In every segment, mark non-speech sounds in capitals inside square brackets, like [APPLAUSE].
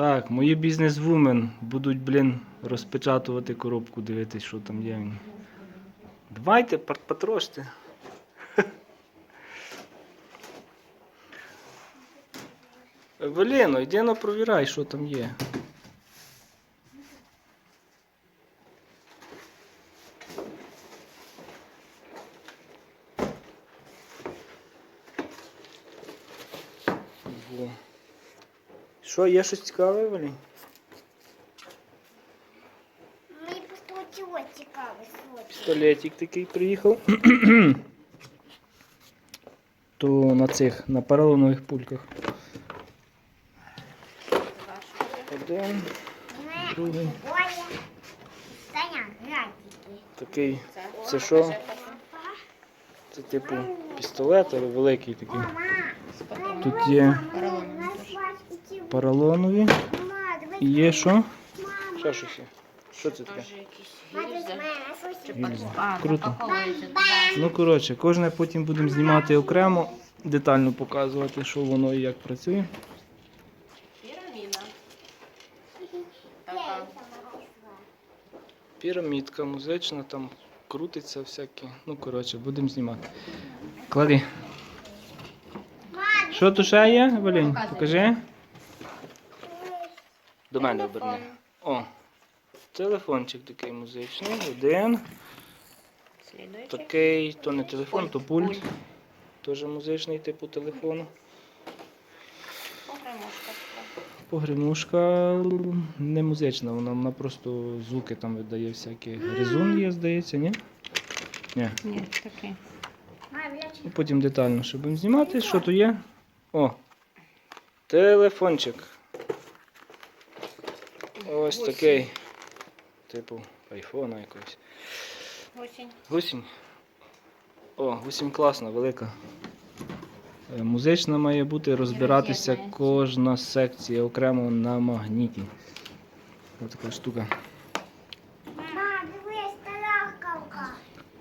Так, мої бізнес-вумен будуть, блін, розпечатувати коробку, дивитись, що там є. Давайте, потроште. [LAUGHS] ну йди на провірай, що там є. Що, є щось цікаве, Евелін? Мені просто оцього цікаво сьогодні. Пістолетик такий приїхав. То на цих, на поролонових пульках. Один, другий. Такий. Це що? Це типу пістолет, але великий такий. Тут є поролонові. є що? Що щось є? Що це таке? Гільза. Круто. Ну, коротше, кожне потім будемо знімати окремо, детально показувати, що воно і як працює. Піраміда. Пірамідка музична, там крутиться всяке. Ну, коротше, будемо знімати. Клади. Що тут ще є, Валінь? Покажи. До мене Телефон. оберни. О. Телефончик такий музичний. Один. Слідуючий. Такий, то не телефон, то пульт. Пульт. Теж музичний типу телефону. Погремушка така. Погремушка не музична, вона, вона просто звуки там видає всякі. Гризун є, здається, ні? Ні. Ні, такий. Ну, Потім детально ще будемо знімати, що тут є. О! Телефончик. Ось такий. Типу айфона якогось. Гусінь. Гусінь. О, гусінь класна, велика. Е, Музична має бути розбиратися кожна секція окремо на магніті. Ось така штука. Мама, дивись, тарахкалка.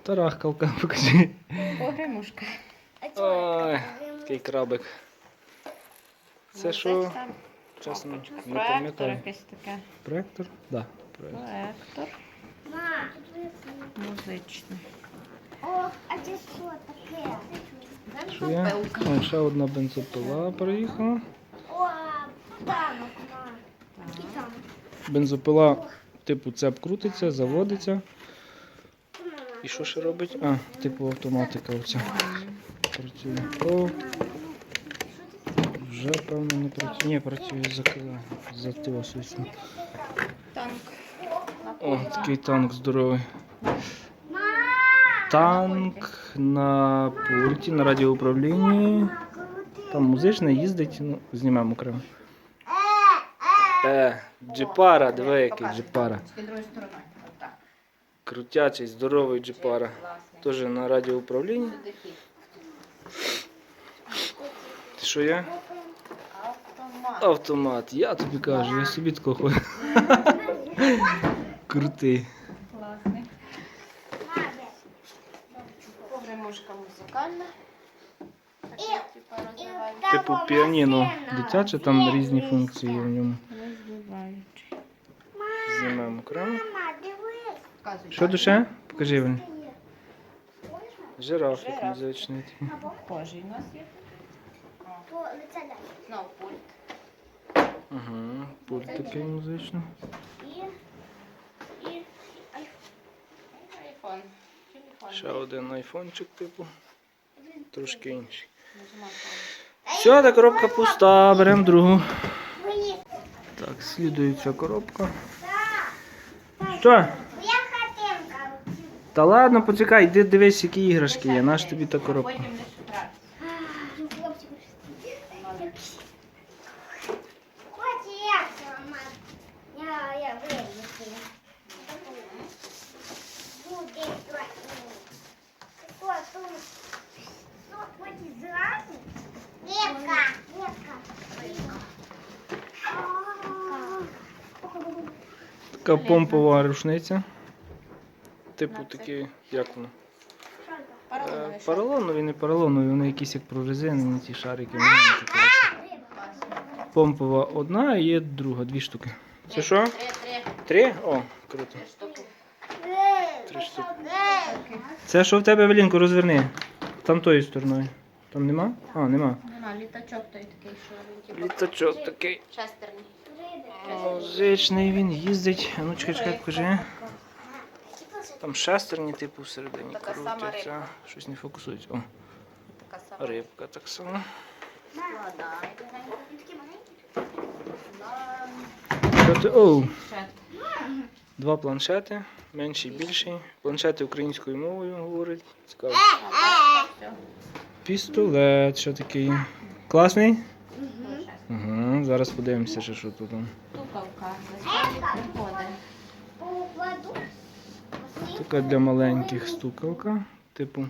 Тарахкалка, [LAUGHS] покажи. Погремушка. Ой, така? який крабик. Це що? Чесно, не Проектор пам'ятаю. якесь таке. Проектор? Так, да, проектор. Музичний. О, а це що таке? Що є? О, ще одна бензопила приїхала. О, танок, мама. І танок. Бензопила, типу, цеп крутиться, заводиться. І що ще робить? А, типу автоматика оця працює. О, вже певно не працює. Ні, працює за за. Танк. О, такий танк здоровий. Танк на пульті, на радіоуправлінні. Там музичне їздить, ну, знімемо окремо. Е, джипара, диви, який джипара. Крутячий, здоровий джипара. Теж на радіоуправлінні. Ти що є? Автомат. Я тобі кажу, я собі такого хочу. [LAUGHS] Крутий. Класний. Погремушка музикальна. Типу. Типу піаніно дитяче, там різні функції в ньому. Знімемо окремо. Що душе? Покажи? Жирафик Жираф. музичний. такий. У нас є. Знову пульт. Ага, пульт такий музичний. І, і, ай, Айфон. Ще один айфончик, типу. Трошки інший. Все, та коробка пуста, беремо другу. Так, слідуюча коробка. Що? Та ладно, почекай, йди дивись, які іграшки є. Наш тобі та коробка. Потім не шукати. Ну, хлопці, Хоче як це, мама? Я, я вирішила. Буде страшно. Що тут? Що хоче зразу? Лепка, лепка. Така помпова рушниця. Типу такі, як воно? Е. Поролонові, не поролонові, вони якісь як прорезинені ті шарики. маленькі, коротше. Помпова одна і є друга, дві штуки. Це що? Три? О, круто. три штуки. Три штуки. Це що в тебе, Велінко, розверни. Там тою стороною. Там нема? А, нема. Нема, літачок той такий, що він типу. Літачок такий. Шестерний. Музичний він їздить. Ну чекай, чекай, покажи. Там шестерні, типу, всередині крутяться. Щось не фокусують. О, рибка так само. Оу. Два планшети, менший, більший. Планшети українською мовою говорять. Цікаво. Пістолет, що такий. Класний? Зараз подивимося, ще що тут. Стукавка. Така для маленьких стукавка. Типу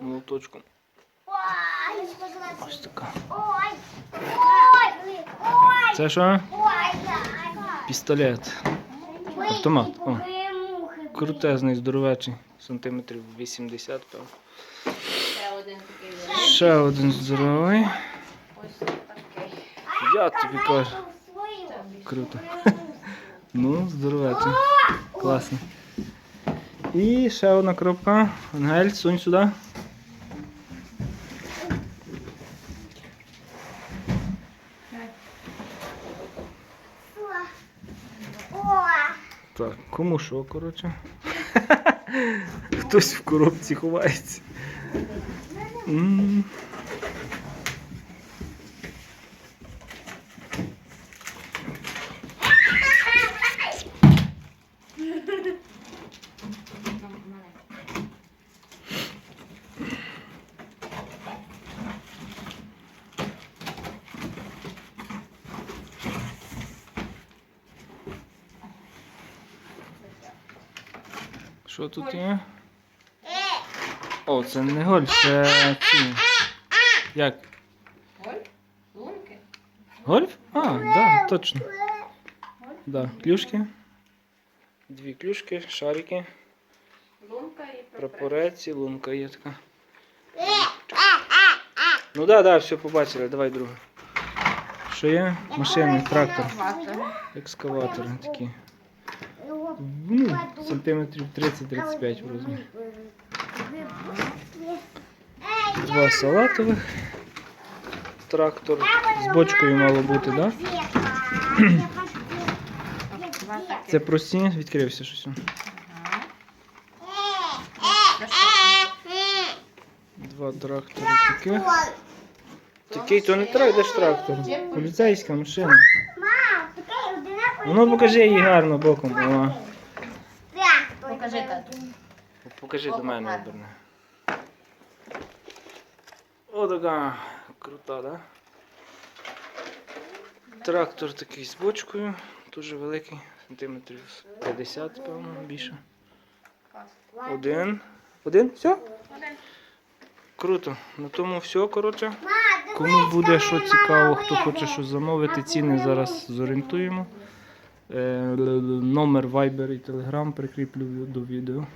молоточком. Ось така. Це що? Пістолет. Автомат. О, крутезний, здоровечий. Сантиметрів 80, певно. Ще один здоровий. Я тобі кажу. Круто. [LAUGHS] Ну, здоровечий. Класно. І ще одна коробка. Ангель, сунь сюди. Так, кому що, коротше? [LAUGHS] Хтось в коробці ховається. Що тут є? О, це не гольф, це ці. Як? Ой, лунки. Гольф? А, да, точно. Да, клюшки. Дві клюшки, шарики, Лунка і прапорець. і лунка є така. Ну да, да, все побачили, давай друге. Що є? Машини, трактор, екскаватори такі. Ну, сантиметрів 30-35 в розмірі. Два салатових. Трактор з бочкою мало бути, так? Да? Це прості, відкрився щось. Два трактори таких. Такий то не трактор, де ж трактор. Поліцейська машина. Ну покажи її гарно боком. О, Покажи тату. покажи до мене оберне. О, така крута, да? Трактор такий з бочкою, дуже великий, сантиметрів 50, певно, більше. Один. Один? Все? Один. Круто. На тому все, коротше. Кому буде що цікаво, хто хоче щось замовити, ціни зараз зорієнтуємо. Е, Номер Viber і Telegram прикріплю до відео.